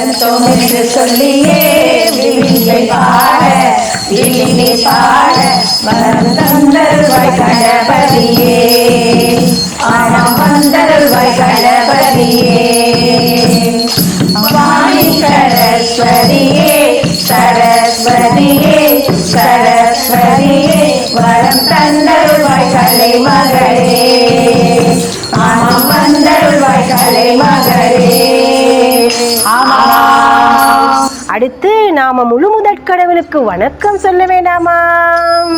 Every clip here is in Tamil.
வளர்த்தோம் என்று சொல்லியே விழியை பாட விழியை பாட மரம் தந்தருவாய் கணபதியே. ஆனாம் அடுத்து நாம முழு முதற் கடவுளுக்கு வணக்கம் சொல்ல வேண்டாமா?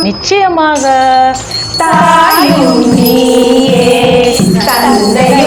நிச்சயமாக. தாயும் நீயே தந்தையும்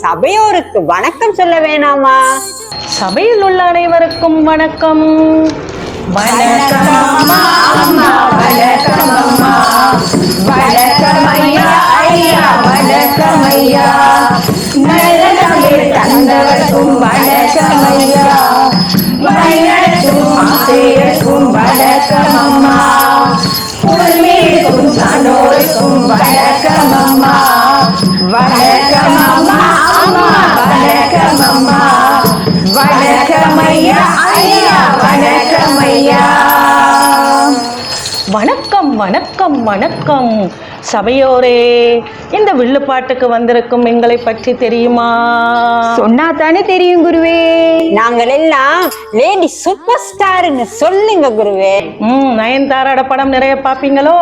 சபையோருக்கு வணக்கம் சொல்ல வேணாமா? சபையில் உள்ள அனைவருக்கும் வணக்கம். வணக்கம் வணக்கம் வணக்கம் வணக்கம் தந்தவர்க்கும் வணக்கம் அம்மா சான்றோருக்கும் வணக்கம். வணக்கம் ஐயா வணக்கம் வணக்கம் வணக்கம். சபையோரே இந்த வில்லுப்பாட்டுக்கு வந்திருக்கும் எங்களை பற்றி தெரியுமா? சொன்னா தானே தெரியும் குருவே. நாங்கள் எல்லாம் லேடி சூப்பர் ஸ்டார்னு சொல்லுங்க குருவே. ம் நயன்தாராட படம் நிறைய பார்ப்பீங்களோ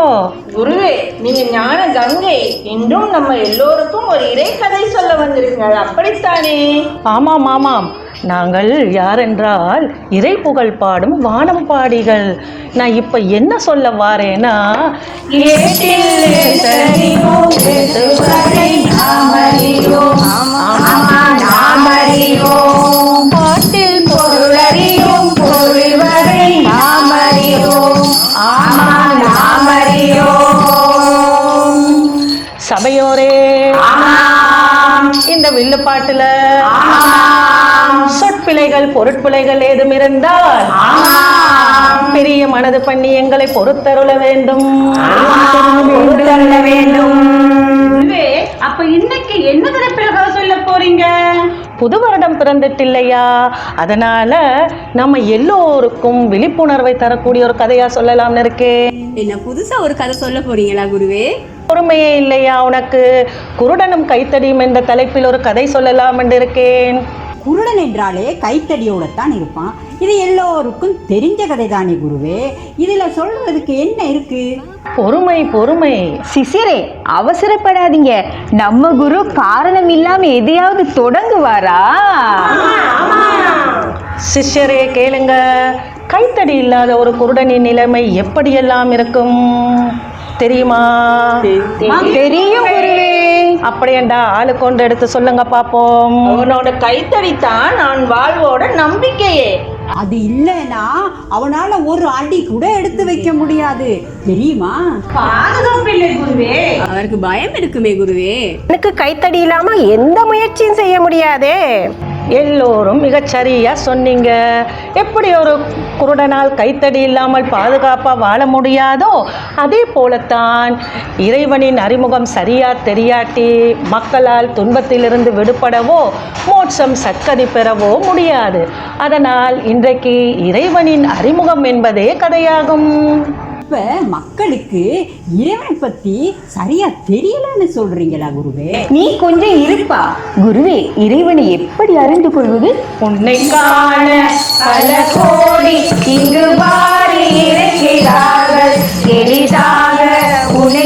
குருவே நீங்க ஞான கங்கை இன்றும் நம்ம எல்லோருக்கும் ஒரு இறை கதை சொல்ல வந்திருக்கீங்க அப்படித்தானே? ஆமாம் ஆமாம். நாங்கள் யார் என்றால் இறை புகழ் பாடும் வானம் பாடிகள். நான் இப்ப என்ன சொல்ல வாரேன்னா பாட்டில் பொருளறியும் பொருள் வரை சபையோரே இந்த வில்லுப்பாட்டுல ஆமாம். சொற்பிழைகள் பொருட்பிழைகள் ஏதும் இருந்தால் பெரிய மனது பண்ணி எங்களை பொறுத்தருள வேண்டும். வேண்டும். அப்ப இன்னைக்கு என்ன தலைப்பில் சொல்ல போறீங்க? புது வருடம் பிறந்துட்டில்லையா? அதனால நம்ம எல்லோருக்கும் விழிப்புணர்வை தரக்கூடிய ஒரு கதையா சொல்லலாம்னு இருக்கேன் என்ன புதுசா ஒரு கதை சொல்ல போறீங்களா குருவே? பொறுமையே இல்லையா உனக்கு? குருடனும் கைத்தடியும் என்ற தலைப்பில் ஒரு கதை சொல்லலாம் என்று இருக்கேன். குருடன் என்றாலே கைத்தடியோட தான் இருப்பான். இது எல்லோருக்கும் தெரிஞ்ச கதை தானே குருவே. இதுல சொல்றதுக்கு என்ன இருக்கு? பொறுமை பொறுமை. சிசிரே அவசரப்படாதீங்க. நம்ம குரு காரணம் இல்லாம எதையாவது தொடங்குவாரா? சிஷ்யரே கேளுங்க. கைத்தடி இல்லாத ஒரு குருடனின் நிலைமை எப்படியெல்லாம் இருக்கும்? தெரியுமா. தெரியும் குருவே. அப்படியேண்டா? ஆளு கொண்டு எடுத்து சொல்லுங்க பாப்போம். அவனோட கைத்தடி தான் நான் வாழ்வோட நம்பிக்கையே. அது இல்லைன்னா அவனால ஒரு அடி கூட எடுத்து வைக்க முடியாது. தெரியுமா? பாதுகாப்பில்லை குருவே. அவருக்கு பயம் இருக்குமே குருவே. எனக்கு கைத்தடி இல்லாம எந்த முயற்சியும் செய்ய முடியாதே. எல்லோரும் மிகச்சரியாக சொன்னீங்க. எப்படி ஒரு குருடனால் கைத்தடி இல்லாமல் பாதுகாப்பாக வாழ முடியாதோ அதே போலத்தான் இறைவனின் அறிமுகம் சரியா தெரியாட்டி மக்களால் துன்பத்திலிருந்து விடுபடவோ மோட்சம் சக்கதி பெறவோ முடியாது. அதனால் இன்றைக்கு இறைவனின் அறிமுகம் என்பதே கதையாகும். இப்ப மக்களுக்கு இறைவனை பத்தி சரியா தெரியலன்னு சொல்றீங்களா குருவே? நீ கொஞ்சம் இருப்பா. குருவே இறைவனை எப்படி அறிந்து கொள்வது? உன்னை காண பல கோடி இங்கு வாரி இருக்கிறார்கள் எளிதாக உன்னை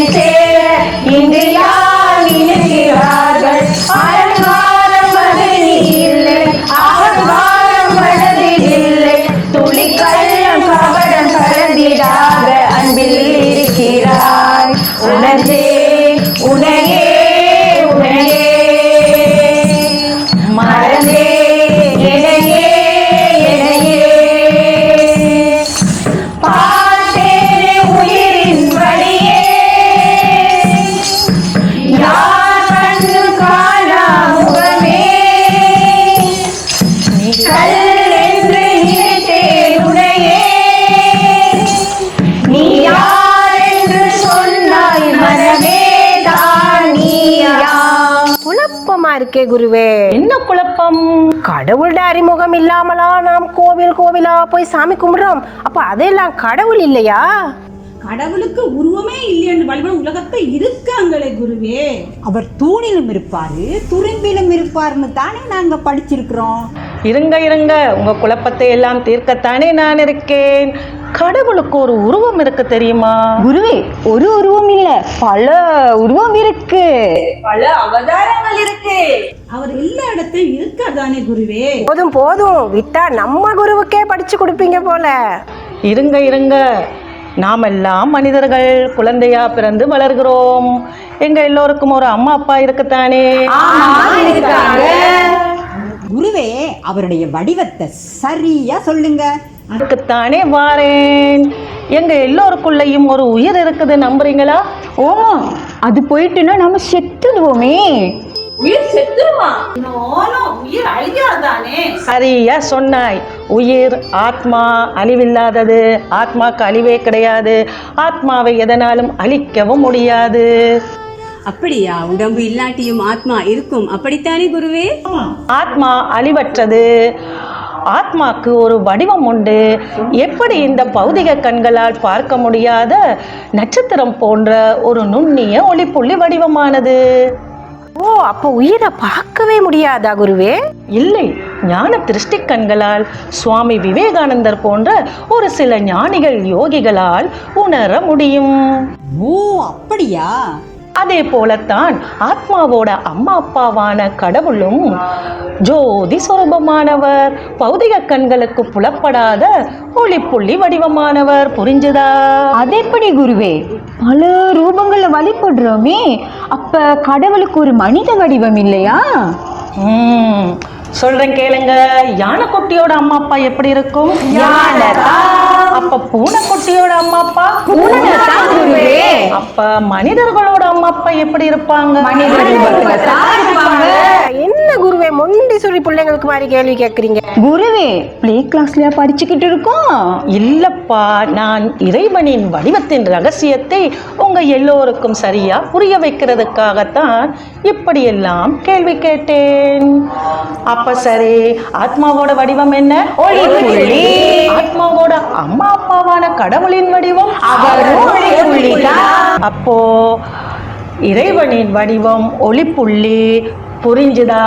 குருவே என்ன குழப்பம்? கடவுளோட அறிமுகம் இல்லாமலா நாம் கோவில் கோவிலா போய் சாமி கும்பிடுறோம்? அப்ப அதெல்லாம் கடவுள் இல்லையா? கடவுளுக்கு உருவமே இல்லையென்று வழிபட உலகத்தை இருக்காங்களே குருவே. அவர் தூணிலும் இருப்பாரு துரும்பிலும் இருப்பாருன்னு தானே நாங்க படிச்சிருக்கிறோம். இருங்க இருங்க. உங்க குழப்பத்தை எல்லாம் தீர்க்கத்தானே நான் இருக்கேன். கடவுளுக்கு ஒரு உருவம் இருக்கு தெரியுமா? குருவே ஒரு உருவம் இல்ல. பல உருவம் இருக்கு. பல அவதாரங்கள் இருக்கு. அவர் எல்லா இடத்தையும் இருக்காதானே குருவே? போதும் போதும். விட்டா நம்ம குருவுக்கே படிச்சு கொடுப்பீங்க போல. இருங்க இருங்க. நாம் எல்லாம் மனிதர்கள். குழந்தையா பிறந்து வளர்கிறோம். எங்க எல்லோருக்கும் ஒரு அம்மா அப்பா இருக்குத்தானே? குருவே அவருடைய வடிவத்தை சரியா சொல்லுங்க. அதுக்குத்தானே வாரேன். எங்க எல்லோருக்குள்ளேயும் ஒரு உயிர் இருக்குது நம்புறீங்களா? ஓமா அது போயிட்டுன்னா நம்ம செத்துடுவோமே. உயிர் செத்துருமா? உயிர் அழியாதானே? சரியா சொன்னாய். உயிர் ஆத்மா அழிவில்லாதது. ஆத்மாக்கு அழிவே கிடையாது. ஆத்மாவை எதனாலும் அழிக்கவும் முடியாது. அப்படியா? உடம்பு இல்லாட்டியும் ஆத்மா இருக்கும். அப்படித்தானே குருவே? ஆத்மா அழிவற்றது. ஆத்மாக்கு ஒரு வடிவம் உண்டு. எப்படி இந்த பௌதிக கண்களால் பார்க்க முடியாத நட்சத்திரம் போன்ற ஒரு நுண்ணிய ஒளிப்புள்ளி வடிவமானது? ஓ அப்ப உயிரை பார்க்கவே முடியாதா குருவே? இல்லை ஞான திருஷ்டி கண்களால் சுவாமி விவேகானந்தர் போன்ற ஒரு சில ஞானிகள் யோகிகளால் உணர முடியும். ஓ அப்படியா? அதே போலத்தான் ஆத்மாவோட அம்மா அப்பாவான கடவுளும் ஜோதி சுரூபமானவர் பௌதிக கண்களுக்கு புலப்படாத ஒளிப்புள்ளி வடிவமானவர். புரிஞ்சுதா? அதெப்படி குருவே பல ரூபங்களை வழிபடுறோமே. அப்ப கடவுளுக்கு ஒரு மனித வடிவம் இல்லையா? சொல்றேன் கேளுங்க. யானைக்குட்டியோட அம்மா அப்பா எப்படி இருக்கும்? அப்ப பூனைக்குட்டியோட அம்மா அப்பா? அப்ப மனிதர்களோட அம்மா அப்பா எப்படி இருப்பாங்க. என்ன குருவே? மொண்டி சொல்லி பிள்ளைங்களுக்கு மாதிரி கேள்வி கேக்குறீங்க குருவே பிளே கிளாஸ்லயா படிச்சுக்கிட்டு இருக்கோம்? இல்லப்பா நான் இறைவனின் வடிவத்தின் ரகசியத்தை உங்க எல்லோருக்கும் சரியா புரிய வைக்கிறதுக்காகத்தான் இப்படியெல்லாம் கேள்வி கேட்டேன். அப்ப சரி ஆத்மாவோட வடிவம் என்ன? ஒளிப்புள்ளி ஆத்மாவோட அம்மா அப்பாவான கடவுளின் வடிவம்? அப்போ இறைவனின் வடிவம் ஒளிப்புள்ளி புரிஞ்சுதா?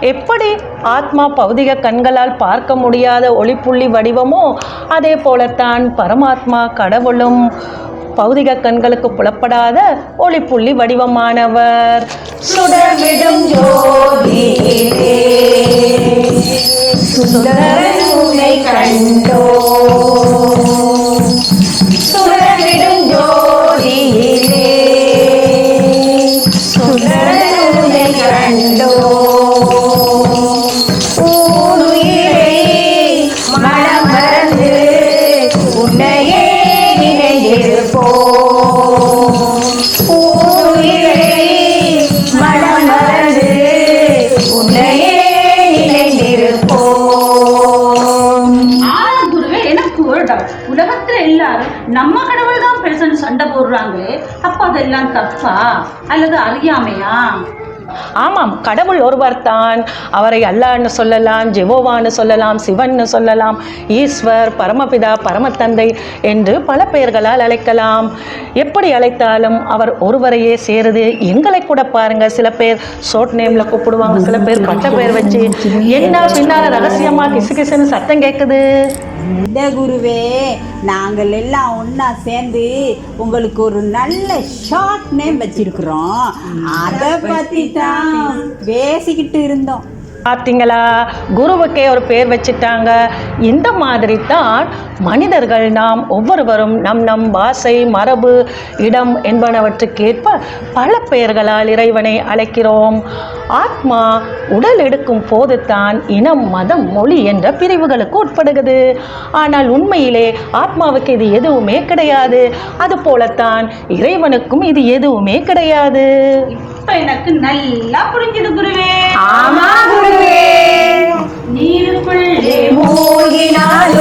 எப்படி ஆத்மா பௌதிக கண்களால் பார்க்க முடியாத ஒளிப்புள்ளி வடிவமோ அதே போலத்தான் பரமாத்மா கடவுளும் பௌதிக கண்களுக்கு புலப்படாத ஒளிப்புள்ளி வடிவமானவர். சுடர்விடும் ஜோதியிலே. சுந்தரன் உன்னை கண்டோ தப்பா அல்லது அறியாமையா? ஆமாம் கடவுள் ஒருவர் தான். அவரை அல்லான்னு சொல்லலாம் ஜெவோவான்னு சொல்லலாம் சிவன்னு சொல்லலாம் ஈஸ்வர் பரமபிதா பரமத்தந்தை என்று பல பெயர்களால் அழைக்கலாம். எப்படி அழைத்தாலும் அவர் ஒருவரையே சேருது. எங்களை கூட பாருங்க சில பேர் ஷோர்ட் நேம்ல கூப்பிடுவாங்க சில பேர் பட்ட பேர் வச்சு. என்ன பின்னால ரகசியமா கிசு கிசுன்னு சத்தம் கேட்குது இந்த குருவே நாங்கள் எல்லாம் ஒன்றா சேர்ந்து உங்களுக்கு ஒரு நல்ல ஷார்ட் நேம் வச்சிருக்கிறோம். அதை பத்தி தான் பேசிக்கிட்டு இருந்தோம். பார்த்தீங்களா? குருவுக்கே ஒரு பேர் வச்சுட்டாங்க. இந்த மாதிரி தான் மனிதர்கள் நாம் ஒவ்வொருவரும் நம் நம் வாசை மரபு இடம் என்பனவற்றுக்கேற்ப பல பெயர்களால் இறைவனை அழைக்கிறோம். ஆத்மா உடல் எடுக்கும் போது தான் இனம் மதம் மொழி என்ற பிரிவுகளுக்கு உட்படுகிறது. ஆனால் உண்மையிலே ஆத்மாவுக்கு இது எதுவுமே கிடையாது. அது போலத்தான் இறைவனுக்கும் இது எதுவுமே கிடையாது. இப்ப எனக்கு நல்லா புரிஞ்சுது குருவே. ஆமா குருவே. நீருக்குள்ளே மூழ்கினாலும்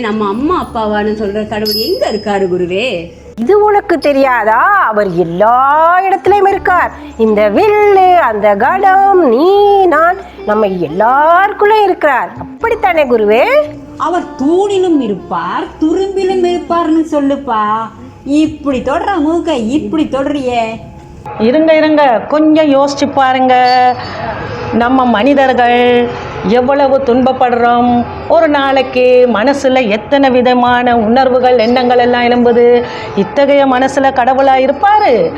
நம்ம அம்மா அப்பாவான்னு சொல்ற கடவுள் எங்க இருக்காரு குருவே? இது உனக்கு தெரியாதா? அவர் எல்லா இடத்துலயும் இருக்கார். இந்த வில்லு அந்த கடம் நீ நான் நம்ம எல்லாருக்குள்ளும் இருக்கிறார். அப்படித்தானே குருவே? அவர் தூணிலும் இருப்பார் துரும்பிலும் இருப்பார்னு சொல்லுப்பா. இப்படி தொடர மூக்க இப்படி தொடறியே. இருங்க இருங்க. கொஞ்சம் யோசிச்சு பாருங்க. நம்ம மனிதர்கள் எவ்வளவு துன்பப்படுறோம்? ஒரு நாளைக்கு மனசில் எத்தனை விதமான உணர்வுகள் எண்ணங்கள் எல்லாம் எழும்புது? இத்தகைய மனசில் கடவுளாக இருப்பார்.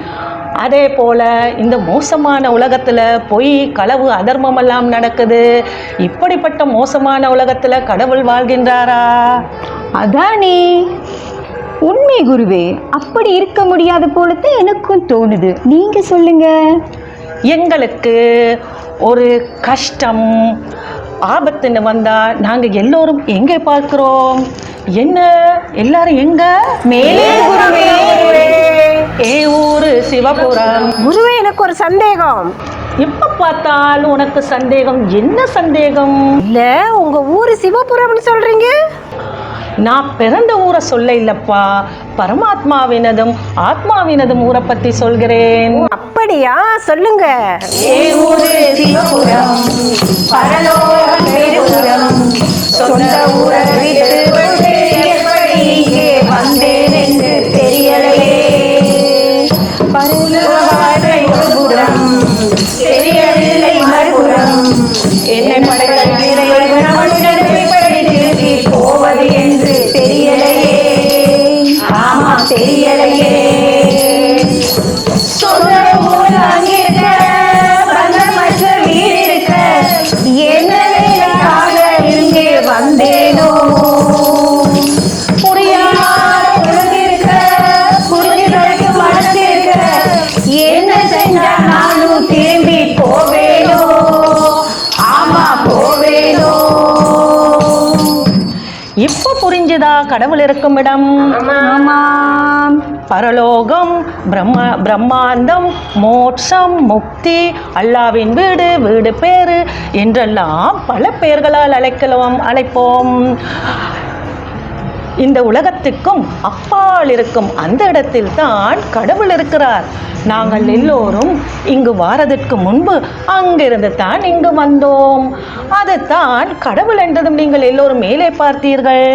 அதே போல இந்த மோசமான உலகத்தில் பொய் களவு அதர்மம் எல்லாம் நடக்குது. இப்படிப்பட்ட மோசமான உலகத்தில் கடவுள் வாழ்கின்றாரா? அதானே. உண்மை குருவே அப்படி இருக்க முடியாத போலத்தான் எனக்கும் தோணுது. நீங்க சொல்லுங்க. எங்களுக்கு ஒரு கஷ்டம் ஆபத்துன்னு வந்தா நாங்க எல்லோரும் எங்கே பார்க்கிறோம்? என்ன? எல்லாரும் எங்க? மேலே குருவே. ஏ ஊரு சிவபுரம். குருவே எனக்கு ஒரு சந்தேகம். எப்ப பார்த்தாலும் உனக்கு சந்தேகம் என்ன சந்தேகம்? இல்ல உங்க ஊரு சிவபுரம்னு சொல்றீங்க? நான் பிறந்த ஊரை சொல்ல இல்லப்பா. பரமாத்மாவினதும் ஆத்மாவினதும் ஊரை பத்தி சொல்கிறேன். அப்படியா? சொல்லுங்க. பரலோகம் சொந்த ஊரை இருக்கும் இடம். பரலோகம் பிரம்ம பிரம்மாண்டம் மோட்சம் முக்தி அல்லாவின் வீடு வீடு பேரு என்றெல்லாம் பல பெயர்களால் அழைக்கலாம் அழைப்போம். இந்த உலகத்துக்கும் அப்பால் இருக்கும் அந்த இடத்தில் தான் கடவுள் இருக்கிறார். நாங்கள் எல்லோரும் இங்கு வாரதற்கு முன்பு அங்கிருந்து தான் இங்கு வந்தோம். அதுதான் கடவுள் என்றதும் நீங்கள் எல்லோரும் மேலே பார்த்தீர்கள்.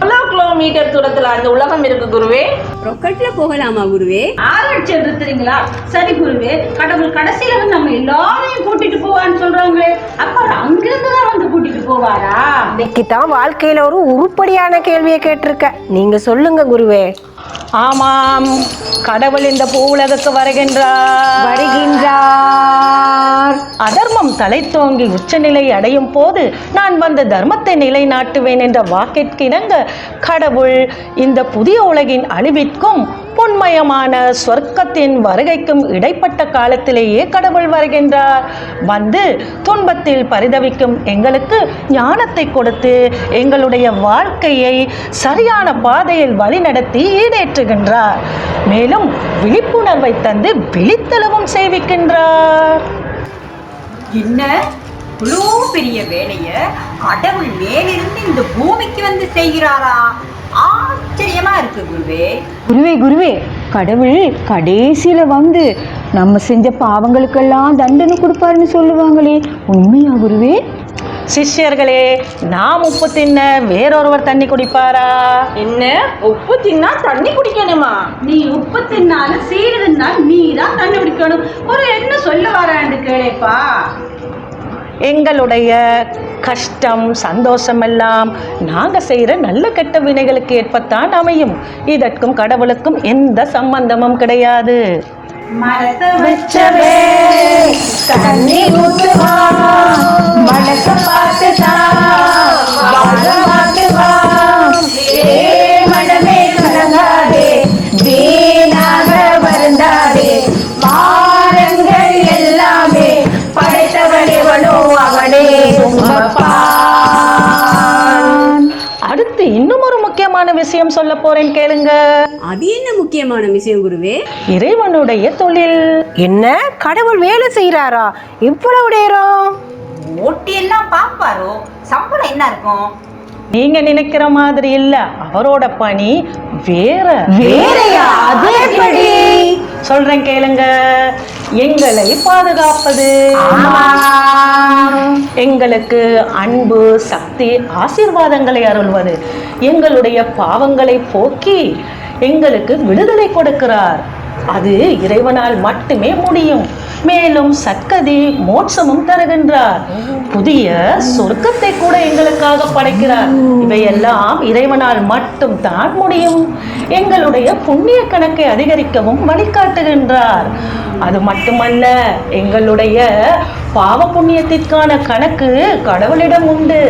எவ்வளோ கிலோமீட்டர் தூரத்துல அந்த உலகம் இருக்கு குருவே. ரொக்கெட்ல போகலாமா குருவே? ஆராய்ச்சி நிறுத்துறீங்களா சரி குருவே கடவுள் கடைசியில வந்து நம்ம எல்லாரையும் கூட்டிட்டு போவான்னு சொல்றாங்களே. அப்ப அவர் அங்கிருந்து தான் வந்து கூட்டிட்டு போவாரா? இன்னைக்கு தான் வாழ்க்கையில ஒரு உருப்படியான கேள்வியை கேட்டிருக்க. நீங்க சொல்லுங்க குருவே. ஆமாம். கடவுள் இந்த பூவுலகுக்கு வருகின்றார். வருகின்றார். அதர்மம் தலைத்தோங்கி உச்சநிலை அடையும் போது நான் வந்து தர்மத்தை நிலைநாட்டுவேன் என்ற வாக்கிற்கிணங்க கடவுள் இந்த புதிய உலகின் அழிவிற்கும் பொன்மயமான சொர்க்கத்தின் வருகைக்கும் இடைப்பட்ட காலத்திலேயே கடவுள் வருகின்றார். வந்து துன்பத்தில் பரிதவிக்கும் எங்களுக்கு ஞானத்தை கொடுத்து எங்களுடைய வாழ்க்கையை சரியான பாதையில் வழிநடத்தி ஈடேற்றுகின்றார். மேலும் விழிப்புணர்வை தந்து விழித்தளவும் சேவிக்கின்றார் என்ன? இவ்வளோ பெரிய வேலைய கடவுள் மேலிருந்து இந்த பூமிக்கு வந்து செய்கிறாரா? ஆச்சரியமா இருக்கு குருவே. குருவே குருவே கடவுள் கடைசியில வந்து நம்ம செஞ்ச பாவங்களுக்கெல்லாம் தண்டனை கொடுப்பாருன்னு சொல்லுவாங்களே. உண்மையா குருவே? சிஷ்யர்களே நாம் உப்பு தின்ன வேறொருவர் தண்ணி குடிப்பாரா? என்ன? உப்பு தின்னா தண்ணி குடிக்கணுமா? நீ உப்பு தின்னாலும் சீடு தின்னாலும் நீ தான் கண்டுபிடிக்கணும் ஒரு என்ன சொல்ல வரான்னு கேளேப்பா. எங்களுடைய கஷ்டம் சந்தோஷம் எல்லாம் நாங்கள் செய்கிற நல்ல கெட்ட வினைகளுக்கு ஏற்பத்தான் அமையும். இதற்கும் கடவுளுக்கும் எந்த சம்பந்தமும் கிடையாது. வச்சவே தண்ணி ஊத்துவா. மனச ஒரு முக்கியமான விஷயம் சொல்ல போறேன் கேளுங்க. அது என்ன முக்கியமான விஷயம் குருவே? இறைவனுடைய தொழில். என்ன? கடவுள் வேலை செய்யறாரா இவ்வளவு நேரம். ஓட்டி எல்லாம் பாப்பாரோ சம்பளம் என்ன இருக்கும்? நீங்க நினைக்கிற மாதிரி இல்ல. அவரோட பணி வேற. வேறையா? அது எப்படி சொல்றேன் கேளுங்க. எங்களை பாதுகாப்பது. எங்களுக்கு அன்பு சக்தி ஆசீர்வாதங்களை அருள்வது. எங்களுடைய பாவங்களை போக்கி எங்களுக்கு விடுதலை கொடுக்கிறார். அது இறைவனால் மட்டுமே முடியும். மேலும் சக்கதி மோட்சமும் தருகின்றார். புதிய சொர்க்கத்தை கூட எங்களுக்காக படைக்கிறார். இவையெல்லாம் இறைவனால் மட்டும் தான் முடியும். எங்களுடைய புண்ணிய கணக்கை அதிகரிக்கவும் வழிகாட்டுகின்றார். அது மட்டுமல்ல எங்களுடைய பாவ புண்ணியத்திற்கான கணக்கு கடவுளிடம் உண்டு.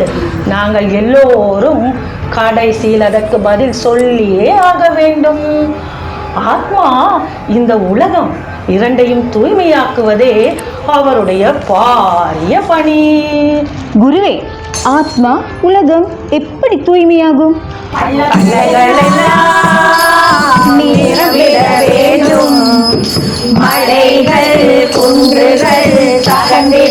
நாங்கள் எல்லோரும் கடைசியில் அதற்கு பதில் சொல்லியே ஆக வேண்டும். ஆத்மா இந்த உலகம் இரண்டையும் தூய்மையாக்குவதே அவருடைய பாரிய பணி. குருவே ஆத்மா உலகம் எப்படி தூய்மையாகும்? மலைகள் குன்றுகள் தகர்ந்திட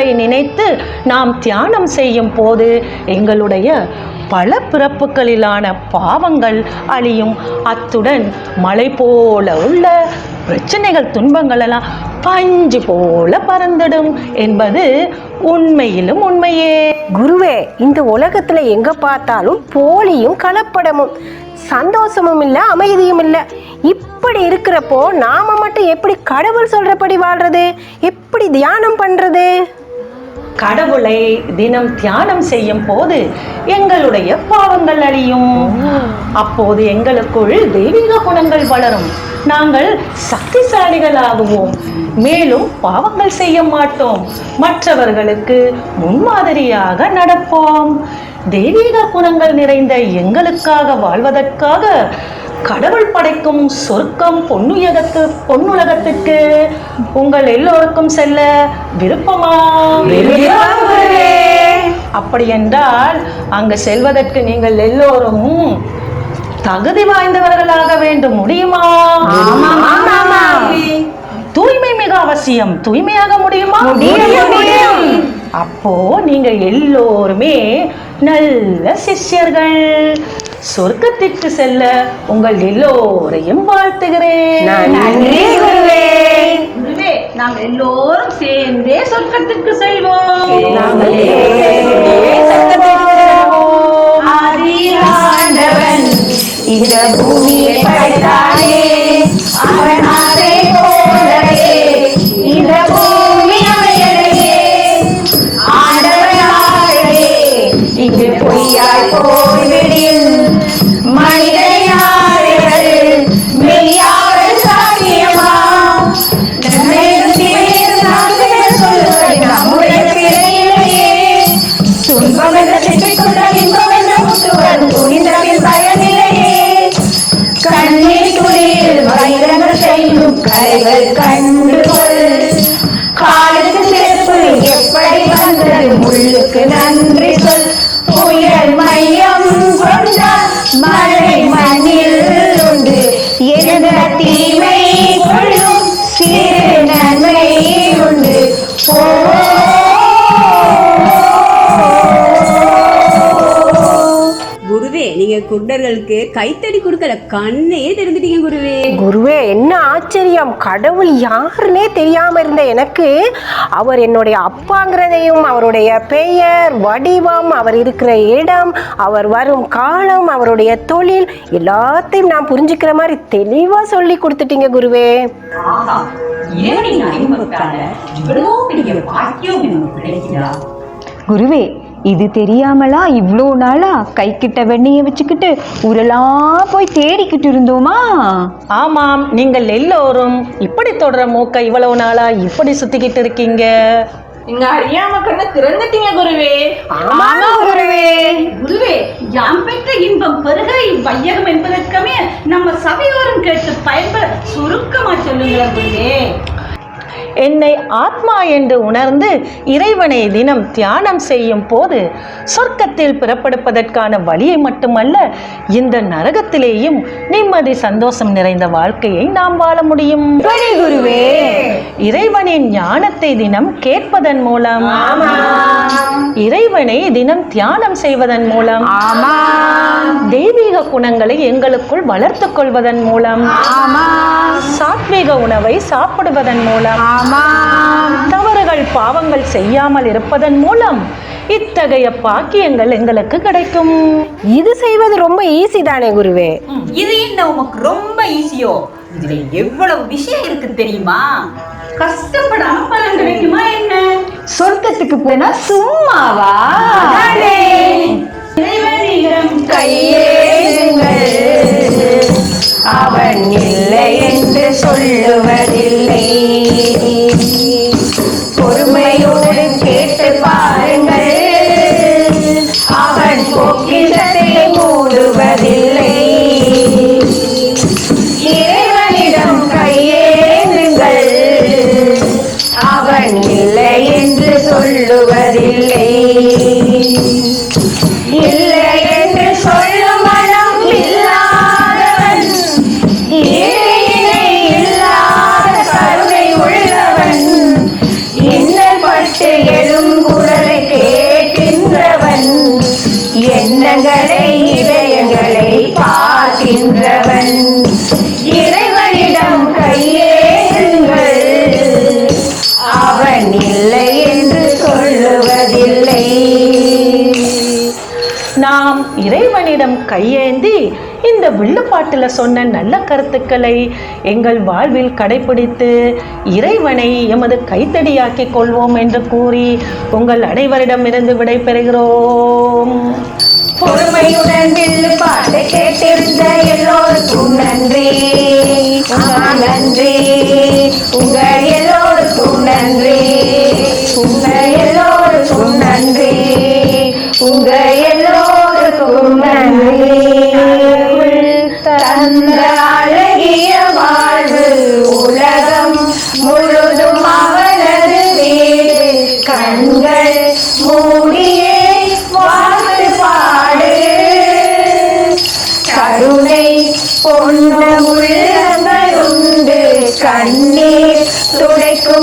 கடவுளை நினைத்து நாம் தியானம் செய்யும் போது எங்களுடைய பல பிறப்புகளிலான பாவங்கள் அழியும். அத்துடன் மலை போல உள்ள பிரச்சனைகள் துன்பங்கள் எல்லாம் பஞ்சு போல பறந்துடும் என்பது உண்மையிலும் உண்மையே. குருவே இந்த உலகத்துல எங்க பார்த்தாலும் போலியும் கலப்படமும் சந்தோஷமும் இல்ல அமைதியும் இல்ல. இப்படி இருக்கிறப்போ நாம மட்டும் எப்படி கடவுள் சொல்றபடி வாழ்றது? எப்படி தியானம் பண்றது? கடவுளை தினம் தியானம் செய்யும் போது எங்களுடைய பாவங்கள் அழியும். அப்போது எங்களுக்குள் தெய்வீக குணங்கள் வளரும். நாங்கள் சக்திசாலிகளாகுவோம். மேலும் பாவங்கள் செய்ய மாட்டோம். மற்றவர்களுக்கு முன்மாதிரியாக நடப்போம். தெய்வீக குணங்கள் நிறைந்த எங்களுக்காக வாழ்வதற்காக கடவுள் படைக்கும் சொர்க்கம் பொன்னுயகத்து பொன்னுலகத்துக்கு உங்கள் எல்லோருக்கும் செல்ல விருப்பமா? அப்படி என்றால் அங்கு செல்வதற்கு நீங்கள் எல்லோரும் தகுதி வாய்ந்தவர்களாக வேண்டும் முடியுமா? தூய்மை மிக அவசியம். தூய்மையாக முடியுமா? முடியும். அப்போ நீங்க எல்லோருமே நல்ல சிஷ்யர்கள். சொர்க்கத்திற்கு செல்ல உங்கள் எல்லோரையும் வாழ்த்துகிறேன். நன்றி. குருவே. குருவே நாங்கள் எல்லோரும் சேர்ந்தே சொர்க்கத்திற்கு செல்வோம். ஆதியாண்டவன் இந்த பூமியை படைத்தானே அவன் ஆசை போலவே. இந்த பூமி அமையலையே இங்கு பொய்யாய் போய்விடில் ಇಂಪವೆಲ್ಲ ಚಿಟ್ಟಿಕೊಂಡ ಇಂಪವೆಲ್ಲ ಮುಸುವರು ಕುಣಿದಲ್ಲಿ ഭയനിലയേ കണ്ണിൽ കുളിയിൽ വൈരങ്ങൾ ചെയ്യുന്നു കരകൾ കണ്ണു குண்டர்களுக்கு கைத்தடி கொடுக்கல கண்ணையே தெரிஞ்சிட்டீங்க குருவே. குருவே என்ன ஆச்சரியம். கடவுள் யாருன்னே தெரியாம இருந்த எனக்கு அவர் என்னுடைய அப்பாங்கிறதையும் அவருடைய பெயர் வடிவம் அவர் இருக்கிற இடம் அவர் வரும் காலம் அவருடைய தொழில் எல்லாத்தையும் நான் புரிஞ்சுக்கிற மாதிரி தெளிவா சொல்லி கொடுத்துட்டீங்க குருவே. குருவே இது தெரியாமலா இவ்வளோ நாளா கை கிட்ட வெண்ணெயை வச்சுக்கிட்டு ஊரெல்லாம் போய் தேடிக்கிட்டு இருந்தோமா? ஆமாம் நீங்கள் எல்லோரும் இப்படி தொடர மூக்க இவ்வளவு நாளா இப்படி சுத்திக்கிட்டு இருக்கீங்க? நீங்க அறியாம கண்ண திறந்துட்டீங்க குருவே. ஆமாங்க குருவே. குருவே. யாம் பெற்ற இன்பம் பெருக இவ்வையகம் என்பதற்கமே நம்ம சபையோரும் கேட்டு பயன்பெற சுருக்கமா சொல்லுங்களேன் குருவே. என்னை ஆத்மா என்று உணர்ந்து இறைவனை தினம் தியானம் செய்யும் போது சொர்க்கத்தில் பிறப்படுப்பதற்கான வழியை மட்டுமல்ல இந்த நரகத்திலேயும் நிம்மதி சந்தோஷம் நிறைந்த வாழ்க்கையை நாம் வாழ முடியும். குருவே இறைவனின் ஞானத்தை தினம் கேட்பதன் மூலம் இறைவனை தினம் தியானம் செய்வதன் மூலம் தெய்வீக குணங்களை எங்களுக்குள் வளர்த்துக் கொள்வதன் மூலம் சாத்வீக உணவை சாப்பிடுவதன் மூலம் தவறுகள் பாவங்கள் செய்யாமல் இருப்பதன் மூலம் இத்தகைய பாக்கியங்கள் எங்களுக்கு கிடைக்கும். இது செய்வது ரொம்ப ஈஸி தானே குருவே? இது என்ன உமக்கு ரொம்ப ஈஸியோ இதுல எவ்வளவு விஷயம் இருக்கு தெரியுமா? கஷ்டப்படாம பலன் கிடைக்குமா என்ன? சொர்க்கத்துக்கு போனா சும்மாவா? கையேறுங்கள். அவன் இல்லை என்று சொல்லுவதில்லை நாம் இறைவனிடம் கையேந்தி இந்த வில்லுப்பாட்டில் சொன்ன நல்ல கருத்துக்களை எங்கள் வாழ்வில் கடைபிடித்து இறைவனை எமது கைத்தடியாக்கி கொள்வோம் என்று கூறி உங்கள் அனைவரிடமிருந்து விடைபெறுகிறோம் பொறுமையுடன் வில்லு பாட்டு கேட்டிருந்த எல்லோருக்கும் நன்றி. நன்றி. உங்கள் எல்லோருக்கும் நன்றி. உங்கள் எல்லோரும்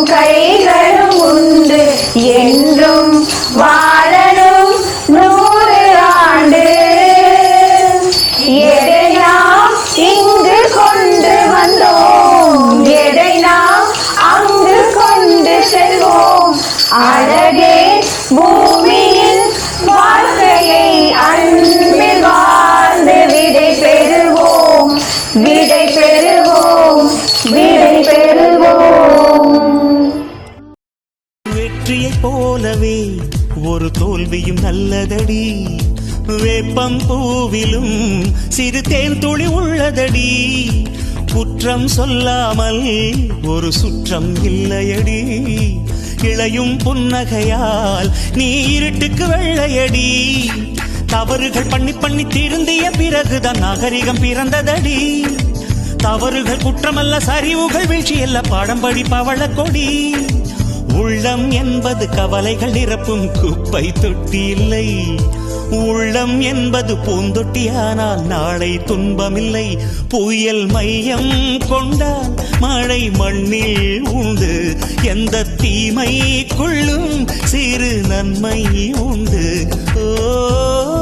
கைகளும் உண்டு என் குற்றம் சொல்லாமல் ஒரு சுற்றம் இல்லையடி. இளையும் புன்னகையால் நீ இருட்டுக்கு வெள்ளையடி. தவறுகள் பண்ணி பண்ணி திருந்திய பிறகுதான் நாகரிகம் பிறந்ததடி. தவறுகள் குற்றமல்ல சரிவுகள் வீழ்ச்சியல்ல பாடம்படி பவள கொடி. உள்ளம் என்பது கவலைகள் நிரப்பும் குப்பை தொட்டி இல்லை. உள்ளம் என்பது பூந்தொட்டியானால் நாளை துன்பமில்லை. புயல் மையம் கொண்டால் மழை மண்ணில் உண்டு. எந்த தீமை கொள்ளும் சிறு நன்மை உண்டு. ஓ